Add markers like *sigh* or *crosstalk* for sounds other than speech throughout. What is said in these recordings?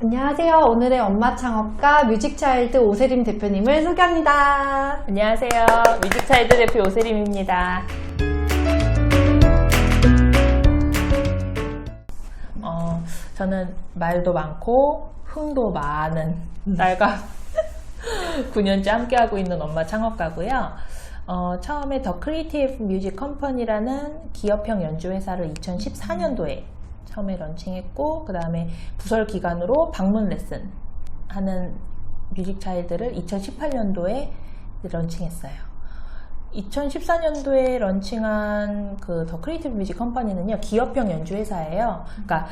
안녕하세요. 오늘의 엄마 창업가 뮤직차일드 오세림 대표님을 소개합니다. 안녕하세요. 뮤직차일드 대표 오세림입니다. 어, 저는 말도 많고 흥도 많은 딸과 *laughs* 9년째 함께하고 있는 엄마 창업가고요. 어, 처음에 더 크리에이티브 뮤직 컴퍼니라는 기업형 연주 회사를 2014년도에 처음에 런칭했고 그 다음에 부설 기관으로 방문 레슨 하는 뮤직 차일드를 2018년도에 런칭했어요. 2014년도에 런칭한 그 더 크리에이티브 뮤직 컴퍼니는요 기업형 연주 회사예요. 그러니까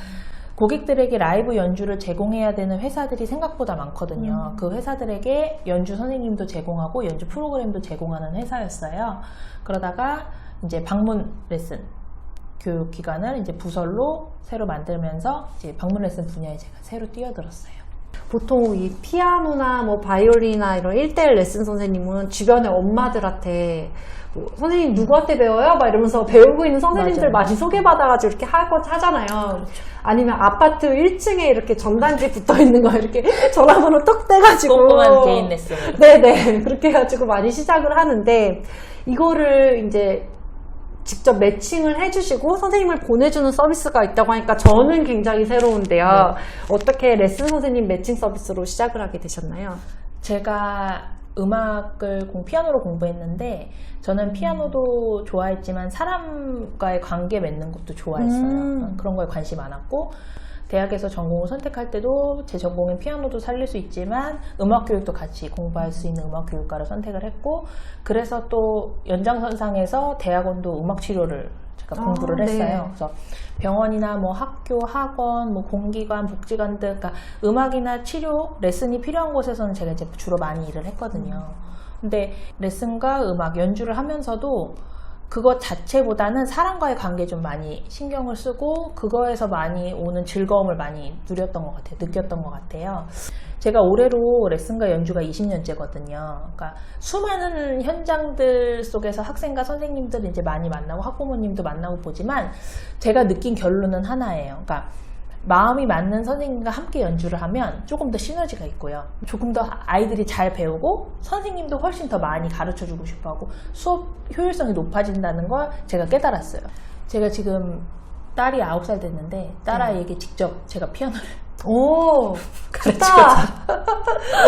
고객들에게 라이브 연주를 제공해야 되는 회사들이 생각보다 많거든요. 그 회사들에게 연주 선생님도 제공하고 연주 프로그램도 제공하는 회사였어요. 그러다가 이제 방문 레슨 교육 기관을 이제 부설로 새로 만들면서 이제 방문 레슨 분야에 제가 새로 뛰어들었어요. 보통 이 피아노나 뭐 바이올린이나 이런 1대1 레슨 선생님은 주변의 엄마들한테 뭐 선생님 누구한테 배워요? 막 이러면서 배우고 있는 선생님들 맞아요. 많이 소개받아가지고 이렇게 하고 하잖아요. 아니면 아파트 1층에 이렇게 전단지 붙어 있는 거 이렇게 *laughs* 전화번호 뚝 떼가지고 꼼꼼한 개인 레슨을. 네네 그렇게 해가지고 많이 시작을 하는데 이거를 이제 직접 매칭을 해주시고 선생님을 보내주는 서비스가 있다고 하니까 저는 굉장히 새로운데요. 어떻게 레슨 선생님 매칭 서비스로 시작을 하게 되셨나요? 제가 음악을 공, 피아노로 공부했는데 저는 피아노도 좋아했지만 사람과의 관계 맺는 것도 좋아했어요. 음. 그런 거에 관심 많았고 대학에서 전공을 선택할 때도 제 전공인 피아노도 살릴 수 있지만 음악 교육도 같이 공부할 수 있는 음악 교육과를 선택을 했고 그래서 또 연장선상에서 대학원도 음악 치료를 제가 아, 공부를 네. 했어요. 그래서 병원이나 뭐 학교, 학원, 뭐 공기관, 복지관 등 그러니까 음악이나 치료, 레슨이 필요한 곳에서는 제가 이제 주로 많이 일을 했거든요. 근데 레슨과 음악, 연주를 하면서도 그것 자체보다는 사람과의 관계 좀 많이 신경을 쓰고 그거에서 많이 오는 즐거움을 많이 누렸던 것 같아요. 느꼈던 것 같아요. 제가 올해로 레슨과 연주가 20년째거든요. 그러니까 수많은 현장들 속에서 학생과 선생님들을 이제 많이 만나고 학부모님도 만나고 보지만 제가 느낀 결론은 하나예요. 그러니까 마음이 맞는 선생님과 함께 연주를 하면 조금 더 시너지가 있고요. 조금 더 아이들이 잘 배우고 선생님도 훨씬 더 많이 가르쳐 주고 싶어 하고 수업 효율성이 높아진다는 걸 제가 깨달았어요. 제가 지금 딸이 9살 됐는데 딸아이에게 직접 제가 피아노를 오, *laughs* 좋다.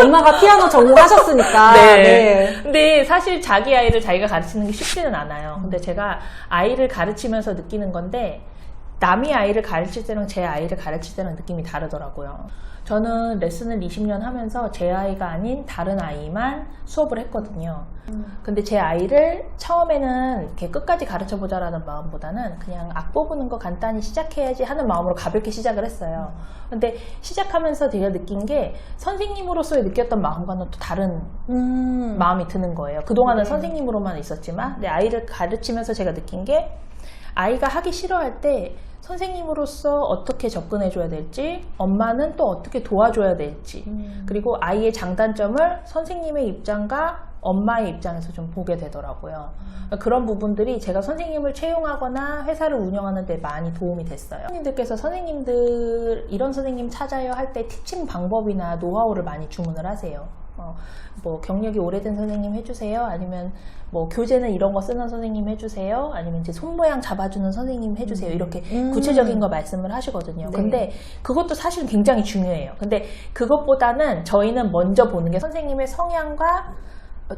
엄마가 피아노 전공하셨으니까. *laughs* 네. 근데 사실 자기 아이를 자기가 가르치는 게 쉽지는 않아요. 근데 제가 아이를 가르치면서 느끼는 건데 남이 아이를 가르칠 때랑 제 아이를 가르칠 때랑 느낌이 다르더라고요. 저는 레슨을 20년 하면서 제 아이가 아닌 다른 아이만 수업을 했거든요. 근데 제 아이를 처음에는 이렇게 끝까지 가르쳐 보자라는 마음보다는 그냥 악보 보는 거 간단히 시작해야지 하는 마음으로 가볍게 시작을 했어요. 근데 시작하면서 제가 느낀 게 선생님으로서의 느꼈던 마음과는 또 다른 음. 마음이 드는 거예요. 그동안은 네. 선생님으로만 있었지만 내 아이를 가르치면서 제가 느낀 게 아이가 하기 싫어할 때 선생님으로서 어떻게 접근해 줘야 될지 엄마는 또 어떻게 도와줘야 될지 음. 그리고 아이의 장단점을 선생님의 입장과 엄마의 입장에서 좀 보게 되더라고요. 그런 부분들이 제가 선생님을 채용하거나 회사를 운영하는 데 많이 도움이 됐어요. 선생님들께서 선생님들 이런 선생님 찾아요 할 때 티칭 방법이나 노하우를 많이 주문을 하세요. 어, 뭐 경력이 오래된 선생님 해주세요. 아니면 뭐 교재는 이런 거 쓰는 선생님 해주세요. 아니면 이제 손 모양 잡아주는 선생님 해주세요. 이렇게 음. 구체적인 거 말씀을 하시거든요. 네. 근데 그것도 사실 굉장히 중요해요. 근데 그것보다는 저희는 먼저 보는 게 선생님의 성향과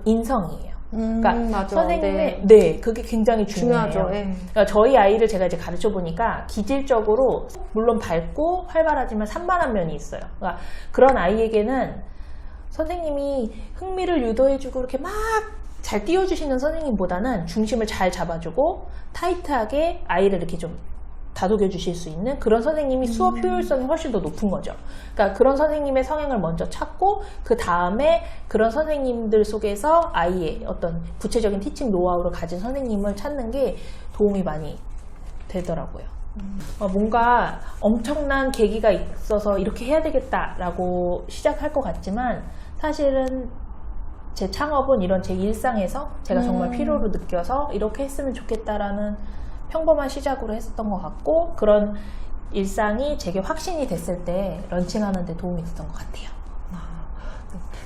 인성이에요. 음, 그러니까 맞아. 선생님의 네. 네. 그게 굉장히 중요해요. 중요하죠. 예. 그러니까 저희 아이를 제가 이제 가르쳐 보니까 기질적으로 물론 밝고 활발하지만 산만한 면이 있어요. 그러니까 그런 아이에게는 선생님이 흥미를 유도해주고 이렇게 막 잘 띄워주시는 선생님보다는 중심을 잘 잡아주고 타이트하게 아이를 이렇게 좀 다독여 주실 수 있는 그런 선생님이 수업 효율성이 훨씬 더 높은 거죠. 그러니까 그런 선생님의 성향을 먼저 찾고 그 다음에 그런 선생님들 속에서 아이의 어떤 구체적인 티칭 노하우를 가진 선생님을 찾는 게 도움이 많이 되더라고요. 어, 뭔가 엄청난 계기가 있어서 이렇게 해야 되겠다라고 시작할 것 같지만 사실은 제 창업은 이런 제 일상에서 제가 정말 음. 필요로 느껴서 이렇게 했으면 좋겠다라는 평범한 시작으로 했었던 것 같고 그런 일상이 제게 확신이 됐을 때 런칭하는 데 도움이 됐던 것 같아요.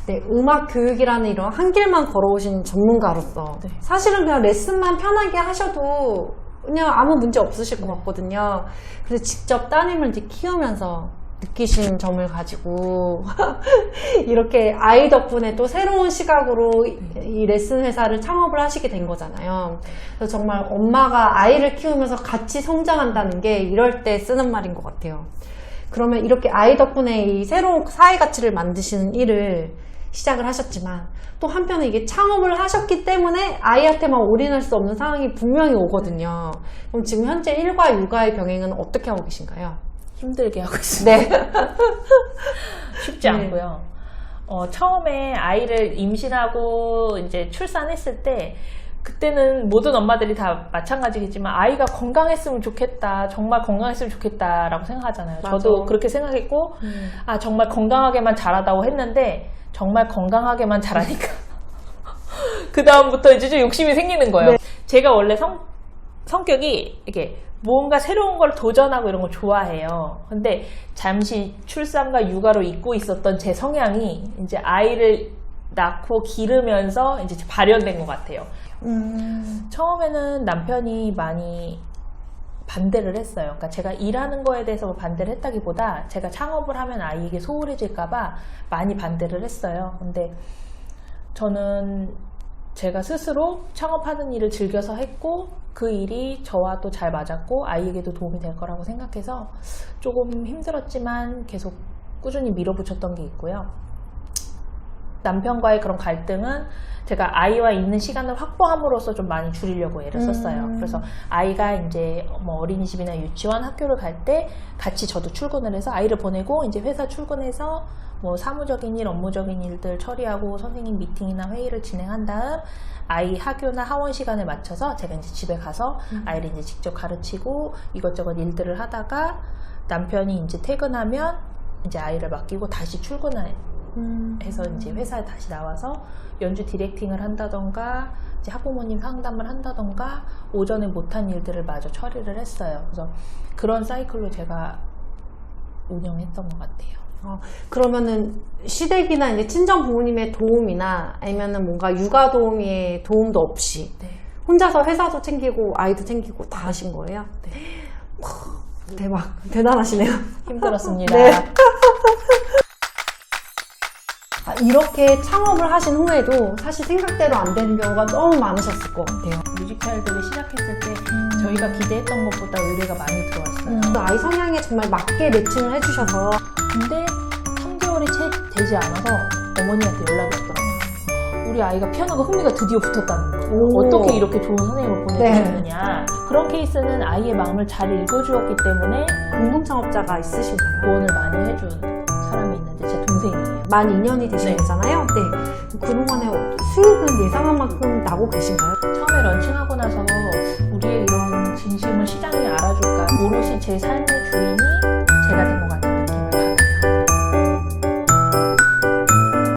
네, 음악 교육이라는 이런 한 길만 걸어오신 전문가로서 네. 사실은 그냥 레슨만 편하게 하셔도 그냥 아무 문제 없으실 것 같거든요. 그래서 직접 따님을 이제 키우면서 느끼신 점을 가지고 *laughs* 이렇게 아이 덕분에 또 새로운 시각으로 이- 이 레슨 회사를 창업을 하시게 된 거잖아요. 그래서 정말 엄마가 아이를 키우면서 같이 성장한다는 게 이럴 때 쓰는 말인 것 같아요. 그러면 이렇게 아이 덕분에 이 새로운 사회 가치를 만드시는 일을 시작을 하셨지만 또 한편에 이게 창업을 하셨기 때문에 아이한테만 올인할 수 없는 상황이 분명히 오거든요. 그럼 지금 현재 일과 육아의 병행은 어떻게 하고 계신가요? 힘들게 하고 있습니다. 네. *laughs* 쉽지 네. 않고요. 어, 처음에 아이를 임신하고 이제 출산했을 때 그때는 모든 엄마들이 다 마찬가지겠지만 아이가 건강했으면 좋겠다. 정말 건강했으면 좋겠다라고 생각하잖아요. 맞아. 저도 그렇게 생각했고 아 정말 건강하게만 자라다고 했는데 정말 건강하게만 자라니까 *laughs* 그 다음부터 이제 좀 욕심이 생기는 거예요. 네. 제가 원래 성 성격이 이게 무언가 새로운 걸 도전하고 이런 걸 좋아해요. 근데 잠시 출산과 육아로 잊고 있었던 제 성향이 이제 아이를 낳고 기르면서 이제 발현된 것 같아요. 음, 처음에는 남편이 많이 반대를 했어요. 그러니까 제가 일하는 거에 대해서 뭐 반대를 했다기보다 제가 창업을 하면 아이에게 소홀해질까봐 많이 반대를 했어요. 근데 저는 제가 스스로 창업하는 일을 즐겨서 했고 그 일이 저와 또 잘 맞았고 아이에게도 도움이 될 거라고 생각해서 조금 힘들었지만 계속 꾸준히 밀어붙였던 게 있고요. 남편과의 그런 갈등은 제가 아이와 있는 시간을 확보함으로써 좀 많이 줄이려고 애를 썼어요. 음. 그래서 아이가 이제 뭐 어린이집이나 유치원, 학교를 갈 때 같이 저도 출근을 해서 아이를 보내고 이제 회사 출근해서 뭐 사무적인 일, 업무적인 일들 처리하고 선생님 미팅이나 회의를 진행한 다음 아이 학교나 하원 시간에 맞춰서 제가 이제 집에 가서 아이를 이제 직접 가르치고 이것저것 일들을 하다가 남편이 이제 퇴근하면 이제 아이를 맡기고 다시 출근을 음. 해서 이제 회사에 다시 나와서 연주 디렉팅을 한다던가 이제 학부모님 상담을 한다던가 오전에 못한 일들을 마저 처리를 했어요. 그래서 그런 사이클로 제가 운영했던 것 같아요. 어, 그러면은 시댁이나 이제 친정 부모님의 도움이나 아니면은 뭔가 육아 도우미의 도움도 없이 네. 혼자서 회사도 챙기고 아이도 챙기고 다 하신 거예요? 네. 대박 대단하시네요. 힘들었습니다. *laughs* 네. 아, 이렇게 창업을 하신 후에도 사실 생각대로 안 되는 경우가 너무 많으셨을 것 같아요. 뮤지컬들을 시작했을 때 저희가 기대했던 것보다 의뢰가 많이 들어왔어요. 그 아이 성향에 정말 맞게 매칭을 해주셔서 근데 3개월이 채 되지 않아서 어머니한테 연락이 왔더라고요. 우리 아이가 피아노가 흥미가 드디어 붙었다는 거예요. 오. 어떻게 이렇게 좋은 선생님을 네. 보내주느냐. 그런 케이스는 아이의 마음을 잘 읽어주었기 때문에 공동창업자가 있으신가요? 조언을 많이 해준 사람이 있는데 제 동생이에요. 만 2년이 되신 네. 거잖아요. 네. 그동안에 수익은 예상한 만큼 나고 계신가요? 처음에 런칭하고 나서 우리의 이런 진심을 시장이 알아줄까 오롯이 제 삶의 주인